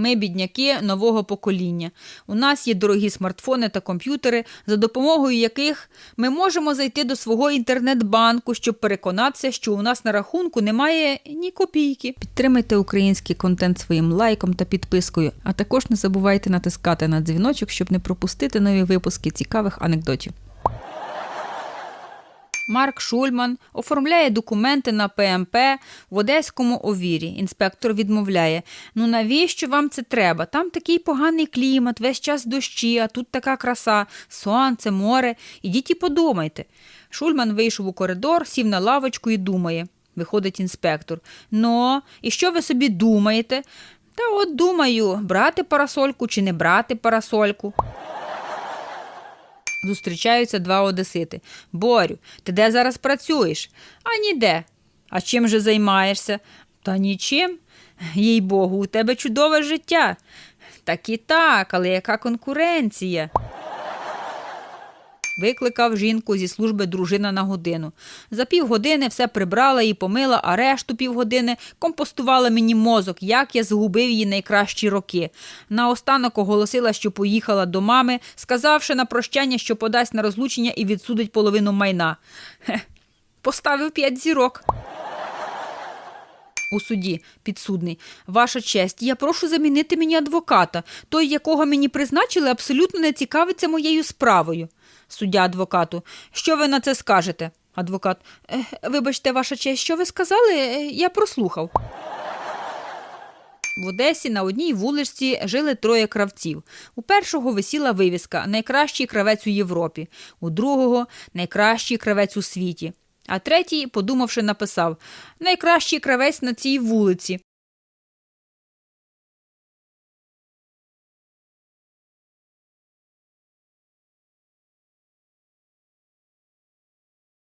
Ми бідняки нового покоління. У нас є дорогі смартфони та комп'ютери, за допомогою яких ми можемо зайти до свого інтернет-банку, щоб переконатися, що у нас на рахунку немає ні копійки. Підтримайте український контент своїм лайком та підпискою, а також не забувайте натискати на дзвіночок, щоб не пропустити нові випуски цікавих анекдотів. Марк Шульман оформляє документи на ПМП в Одеському овірі. Інспектор відмовляє: ну навіщо вам це треба? Там такий поганий клімат, весь час дощі, а тут така краса, сонце, море. Ідіть і подумайте. Шульман вийшов у коридор, сів на лавочку і думає. Виходить інспектор. Ну, і що ви собі думаєте? Та от думаю, брати парасольку чи не брати парасольку. Зустрічаються два одесити. Борю, ти де зараз працюєш? А ніде. А чим же займаєшся? Та нічим. Їй Богу, у тебе чудове життя. Так і так, але яка конкуренція? Викликав жінку зі служби дружина на годину. За півгодини все прибрала і помила, а решту півгодини компостувала мені мозок, як я згубив її найкращі роки. Наостанок оголосила, що поїхала до мами, сказавши на прощання, що подасть на розлучення і відсудить половину майна. Хе, поставив п'ять зірок. У суді підсудний. Ваша честь, я прошу замінити мені адвоката. Той, якого мені призначили, абсолютно не цікавиться моєю справою. Суддя адвокату. Що ви на це скажете? Адвокат. «Е, Вибачте, ваша честь, що ви сказали? Е, Я прослухав. В Одесі на одній вуличці жили троє кравців. У першого висіла вивіска Найкращий кравець у Європі, у другого найкращий кравець у світі. А третій, подумавши, написав Найкращий кравець на цій вулиці.